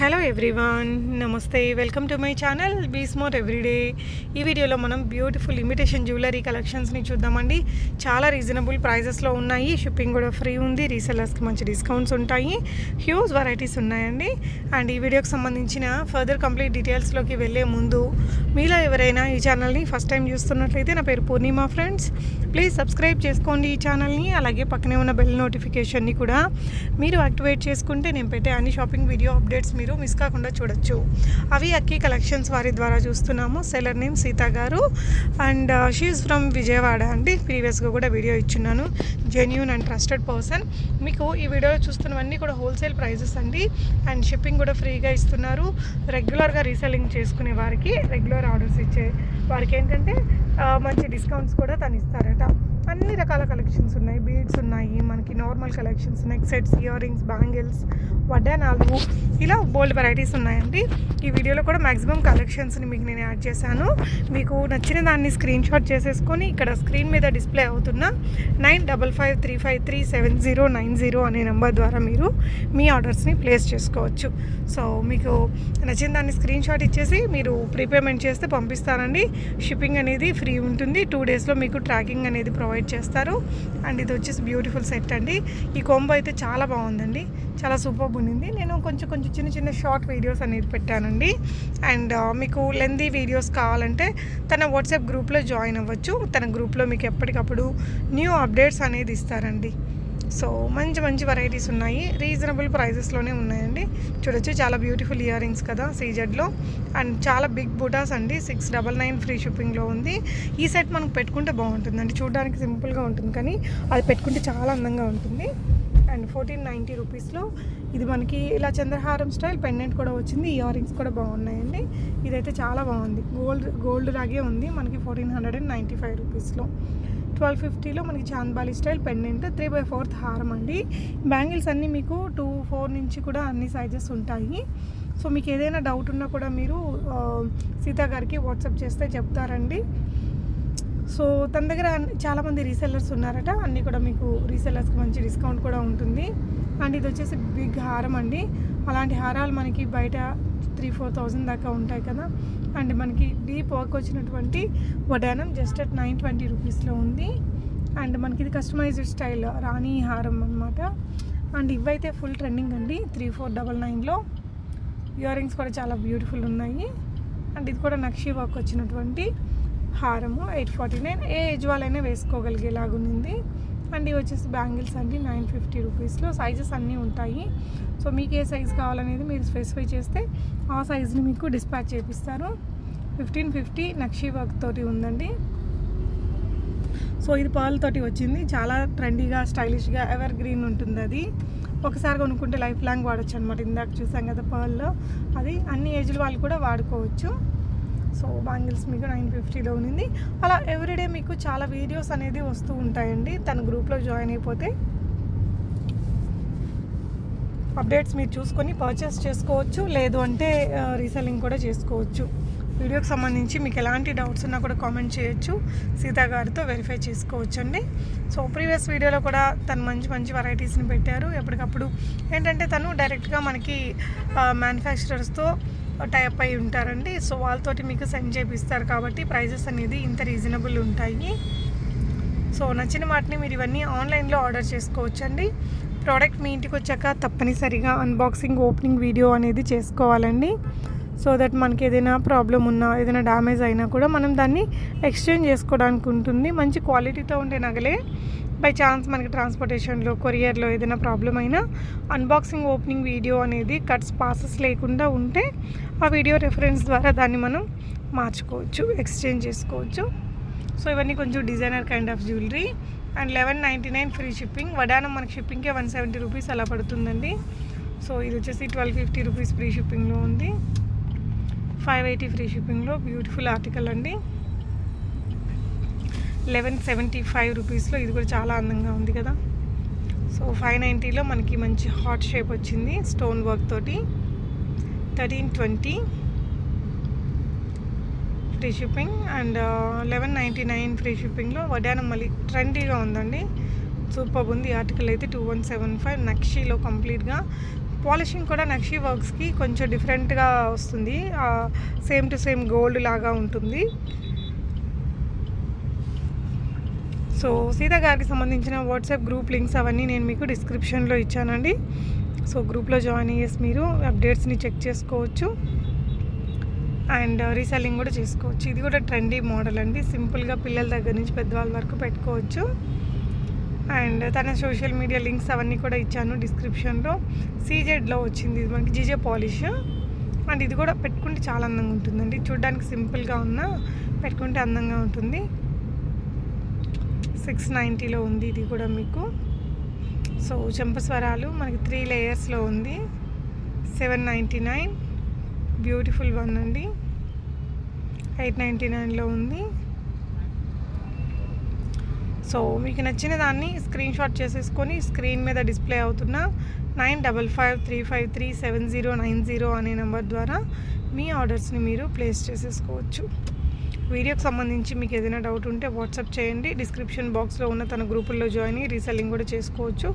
Hello everyone namaste. Welcome to my channel be smore everyday. ఈ వీడియోలో మనం beautiful imitation jewellery కలెక్షన్స్ని చూద్దామండి. చాలా రీజనబుల్ ప్రైజెస్లో ఉన్నాయి. షిప్పింగ్ కూడా ఫ్రీ ఉంది. రీసెలర్స్కి మంచి డిస్కౌంట్స్ ఉంటాయి. హ్యూజ్ వెరైటీస్ ఉన్నాయండి. అండ్ ఈ వీడియోకి సంబంధించిన ఫర్దర్ కంప్లీట్ డీటెయిల్స్లోకి వెళ్ళే ముందు మీలో ఎవరైనా ఈ ఛానల్ని ఫస్ట్ టైం చూస్తున్నట్లయితే నా పేరు పూర్ణిమ ఫ్రెండ్స్. ప్లీజ్ సబ్స్క్రైబ్ చేసుకోండి ఈ ఛానల్ని అలాగే పక్కనే ఉన్న బెల్ నోటిఫికేషన్ని కూడా. మీరు యాక్టివేట్ చేసుకుంటే నేను పెట్టే అన్ని షాపింగ్ వీడియో అప్డేట్స్ మీరు మిస్ కాకుండా చూడొచ్చు. అవి అక్కి కలెక్షన్స్ వారి ద్వారా చూస్తున్నాము. సెలర్ నేమ్ సీత గారు. And uh, she from Vijayawada అండి. ప్రీవియస్గా కూడా వీడియో ఇచ్చున్నాను. జెన్యూన్ అండ్ ట్రస్టెడ్ పర్సన్ మీకు ఈ వీడియోలో చూస్తున్నవన్నీ కూడా హోల్సేల్ ప్రైజెస్ అండి. అండ్ షిప్పింగ్ కూడా ఫ్రీగా ఇస్తున్నారు. రెగ్యులర్గా రీసెల్లింగ్ చేసుకునే వారికి రెగ్యులర్ ఆర్డర్స్ ఇచ్చే వారికి ఏంటంటే మంచి డిస్కౌంట్స్ కూడా తను ఇస్తారట. అన్ని రకాల కలెక్షన్స్ ఉన్నాయి. బీడ్స్ ఉన్నాయి మనకి normal collections neck sets earrings bangles వడ్డానాలు. ఇలా బోల్డ్ వెరైటీస్ ఉన్నాయండి. ఈ వీడియోలో కూడా మ్యాక్సిమం కలెక్షన్స్ని మీకు నేను యాడ్ చేశాను. మీకు నచ్చిన దాన్ని స్క్రీన్ షాట్ చేసేసుకొని ఇక్కడ స్క్రీన్ మీద డిస్ప్లే అవుతున్న nine double five three five three seven zero nine zero అనే నెంబర్ ద్వారా మీరు మీ ఆర్డర్స్ని ప్లేస్ చేసుకోవచ్చు. సో మీకు నచ్చిన దాన్ని స్క్రీన్ షాట్ ఇచ్చేసి మీరు ప్రీపేమెంట్ చేస్తే పంపిస్తానండి. షిప్పింగ్ అనేది ఫ్రీ ఉంటుంది. టూ డేస్లో మీకు ట్రాకింగ్ అనేది ప్రొవైడ్ చేస్తారు. అండ్ ఇది వచ్చేసి బ్యూటిఫుల్ సెట్ అండి. ఈ కొంబో అయితే చాలా బాగుందండి. చాలా సూపర్ ఉండింది నేను కొంచెం కొంచెం చిన్న చిన్న షార్ట్ వీడియోస్ అనేది పెట్టానండి. అండ్ మీకు లెందీ వీడియోస్ కావాలంటే తన వాట్సాప్ గ్రూప్లో జాయిన్ అవ్వచ్చు. తన గ్రూప్లో మీకు ఎప్పటికప్పుడు న్యూ అప్డేట్స్ అనేది ఇస్తారండి. సో మంచి మంచి వెరైటీస్ ఉన్నాయి. రీజనబుల్ ప్రైజెస్లోనే ఉన్నాయండి. చూడొచ్చు చాలా బ్యూటిఫుల్ ఇయర్ రింగ్స్ కదా సీజెడ్లో అండ్ చాలా బిగ్ బుటాస్ అండి. సిక్స్ డబల్ నైన్ ఫ్రీ షిప్పింగ్లో ఉంది. ఈ సెట్ మనకు పెట్టుకుంటే బాగుంటుందండి. చూడడానికి సింపుల్గా ఉంటుంది కానీ అది పెట్టుకుంటే చాలా అందంగా ఉంటుంది. అండ్ ఫోర్టీన్ నైంటీ రూపీస్లో ఇది మనకి ఇలా చంద్రహారం స్టైల్ పెండెంట్ కూడా వచ్చింది. ఇయర్ రింగ్స్ కూడా బాగున్నాయండి. ఇదైతే చాలా బాగుంది. గోల్డ్ గోల్డ్ లాగే ఉంది. మనకి fourteen hundred and ninety five రూపీస్లో ట్వెల్వ్ ఫిఫ్టీలో మనకి chandbali style pendant three by fourth హారం అండి. బ్యాంగిల్స్ అన్నీ మీకు టూ ఫోర్ నుంచి కూడా అన్ని సైజెస్ ఉంటాయి. సో మీకు ఏదైనా డౌట్ ఉన్నా కూడా మీరు సీతా గారికి వాట్సాప్ చేస్తే చెప్తారండి. సో తన దగ్గర చాలామంది రీసెల్లర్స్ ఉన్నారట. అన్నీ కూడా మీకు రీసెల్లర్స్కి మంచి డిస్కౌంట్ కూడా ఉంటుంది. అండ్ ఇది వచ్చేసి బిగ్ హారం అండి. అలాంటి హారాలు మనకి బయట త్రీ ఫోర్ థౌజండ్ దాకా ఉంటాయి కదా. అండ్ మనకి డీప్ వర్క్ వచ్చినటువంటి వడానం జస్ట్ అట్ నైన్ ట్వంటీ రూపీస్లో ఉంది. అండ్ మనకి ఇది కస్టమైజ్డ్ స్టైల్ రాణి హారం అనమాట అండ్ ఇవైతే ఫుల్ ట్రెండింగ్ అండి. త్రీ ఫోర్ డబల్ నైన్లో. ఇయర్ రింగ్స్ కూడా చాలా బ్యూటిఫుల్ ఉన్నాయి. అండ్ ఇది కూడా నక్షి వర్క్ వచ్చినటువంటి హారము ఎయిట్ ఫార్టీ నైన్. ఏ ఏజ్ వాళ్ళైనా వేసుకోగలిగేలాగుంది. అండ్ ఇవి వచ్చేసి బ్యాంగిల్స్ అండి నైన్ ఫిఫ్టీ రూపీస్లో. సైజెస్ అన్నీ ఉంటాయి. సో మీకు ఏ సైజ్ కావాలనేది మీరు స్పెసిఫై చేస్తే ఆ సైజ్ని మీకు డిస్పాచ్ చేపిస్తారు. ఫిఫ్టీన్ ఫిఫ్టీ నక్షీ వర్క్ తోటి ఉందండి. సో ఇది పర్ల్ తోటి వచ్చింది. చాలా ట్రెండీగా స్టైలిష్గా ఎవర్ గ్రీన్ ఉంటుంది అది ఒకసారి కొనుక్కుంటే లైఫ్ లాంగ్ వాడచ్చు అనమాట ఇందాక చూసాం కదా పర్ల్ అది అన్ని ఏజ్ల వాళ్ళు కూడా వాడుకోవచ్చు. సో బ్యాంగిల్స్ మీకు నైన్ ఫిఫ్టీలో ఉంది అలా ఎవ్రీడే మీకు చాలా వీడియోస్ అనేది వస్తూ ఉంటాయండి. తన గ్రూప్లో జాయిన్ అయిపోతే అప్డేట్స్ మీరు చూసుకొని పర్చేస్ చేసుకోవచ్చు. లేదు అంటే రీసెల్లింగ్ కూడా చేసుకోవచ్చు. వీడియోకి సంబంధించి మీకు ఎలాంటి డౌట్స్ ఉన్నా కూడా కామెంట్ చేయొచ్చు. సీతా గారితో వెరిఫై చేసుకోవచ్చు అండి సో ప్రీవియస్ వీడియోలో కూడా తను మంచి మంచి వెరైటీస్ని పెట్టారు. ఎప్పటికప్పుడు ఏంటంటే తను డైరెక్ట్గా మనకి మ్యానుఫ్యాక్చరర్స్తో టైప్ అయి ఉంటారండి. సో వాళ్ళతోటి మీకు సెండ్ చేపిస్తారు కాబట్టి ప్రైజెస్ అనేది ఇంత రీజనబుల్ ఉంటాయి. సో నచ్చిన వాటిని మీరు ఇవన్నీ ఆన్లైన్లో ఆర్డర్ చేసుకోవచ్చండి. ప్రోడక్ట్ మీ ఇంటికి వచ్చాక తప్పనిసరిగా అన్బాక్సింగ్ ఓపెనింగ్ వీడియో అనేది చేసుకోవాలండి. సో దట్ మనకి ఏదైనా ప్రాబ్లం ఉన్నా ఏదైనా డ్యామేజ్ అయినా కూడా మనం దాన్ని ఎక్స్చేంజ్ చేసుకోవడానికి ఉంటుంది. మంచి క్వాలిటీతో ఉండే నగలే. బై ఛాన్స్ మనకి ట్రాన్స్పోర్టేషన్లో కొరియర్లో ఏదైనా ప్రాబ్లం అయినా అన్బాక్సింగ్ ఓపెనింగ్ వీడియో అనేది కట్స్ పాసెస్ లేకుండా ఉంటే ఆ వీడియో రెఫరెన్స్ ద్వారా దాన్ని మనం మార్చుకోవచ్చు ఎక్స్చేంజ్ చేసుకోవచ్చు. సో ఇవన్నీ కొంచెం designer kind of jewellery and eleven ninety nine free shipping వడానం మనకి షిప్పింగ్కే వన్ సెవెంటీ రూపీస్ అలా పడుతుందండి. సో ఇది వచ్చేసి ట్వెల్వ్ ఫిఫ్టీ రూపీస్ ఫ్రీ షిప్పింగ్లో ఉంది. ఫైవ్ ఎయిటీ ఫ్రీ షిప్పింగ్లో బ్యూటిఫుల్ ఆర్టికల్ అండి. లెవెన్ సెవెంటీ ఫైవ్ రూపీస్లో ఇది కూడా చాలా అందంగా ఉంది కదా. సో ఫైవ్ నైంటీలో మనకి మంచి హాట్ షేప్ వచ్చింది స్టోన్ వర్క్ తోటి. Thirteen twenty free shipping and eleven ninety nine free షిప్పింగ్లో వడ్డానం మళ్ళీ ట్రెండీగా ఉందండి. సూపర్ ఉంది. ఆర్టికల్ అయితే టూ వన్ సెవెన్ ఫైవ్ నక్షీలో కంప్లీట్గా పాలిషింగ్ కూడా నక్షీ వర్క్స్కి కొంచెం డిఫరెంట్గా వస్తుంది. సేమ్ టు సేమ్ గోల్డ్ లాగా ఉంటుంది. సో సీత గారికి సంబంధించిన వాట్సాప్ గ్రూప్ లింక్స్ అవన్నీ నేను మీకు డిస్క్రిప్షన్లో ఇచ్చానండి. సో గ్రూప్లో జాయిన్ అయ్యేసి మీరు అప్డేట్స్ని చెక్ చేసుకోవచ్చు. అండ్ రీసెల్లింగ్ కూడా చేసుకోవచ్చు. ఇది కూడా ట్రెండీ మోడల్ అండి. సింపుల్గా పిల్లల దగ్గర నుంచి పెద్దవాళ్ళ వరకు పెట్టుకోవచ్చు. అండ్ తన సోషల్ మీడియా లింక్స్ అవన్నీ కూడా ఇచ్చాను డిస్క్రిప్షన్లో. సీజెడ్లో వచ్చింది. ఇది మనకి జీజే పాలిష్. అండ్ ఇది కూడా పెట్టుకుంటే చాలా అందంగా ఉంటుందండి. చూడడానికి సింపుల్గా ఉన్న పెట్టుకుంటే అందంగా ఉంటుంది. సిక్స్ నైంటీలో ఉంది ఇది కూడా మీకు. సో చెంపస్వరాలు మనకి త్రీ లేయర్స్లో ఉంది. Seven ninety nine beautiful one అండి. ఎయిట్ నైంటీ నైన్లో ఉంది. సో మీకు నచ్చిన దాన్ని స్క్రీన్ షాట్ చేసేసుకొని స్క్రీన్ మీద డిస్ప్లే అవుతున్న nine double five three five three seven zero nine zero అనే నెంబర్ ద్వారా మీ ఆర్డర్స్ని మీరు ప్లేస్ చేసేసుకోవచ్చు. వీడియోకి సంబంధించి మీకు ఏదైనా డౌట్ ఉంటే వాట్సాప్ చేయండి. డిస్క్రిప్షన్ బాక్స్లో ఉన్న తన గ్రూపుల్లో జాయిన్ అయ్యి రీసెల్లింగ్ కూడా చేసుకోవచ్చు.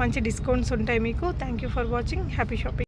మంచి డిస్కౌంట్స్ ఉంటాయి మీకు. Thank you for watching happy shopping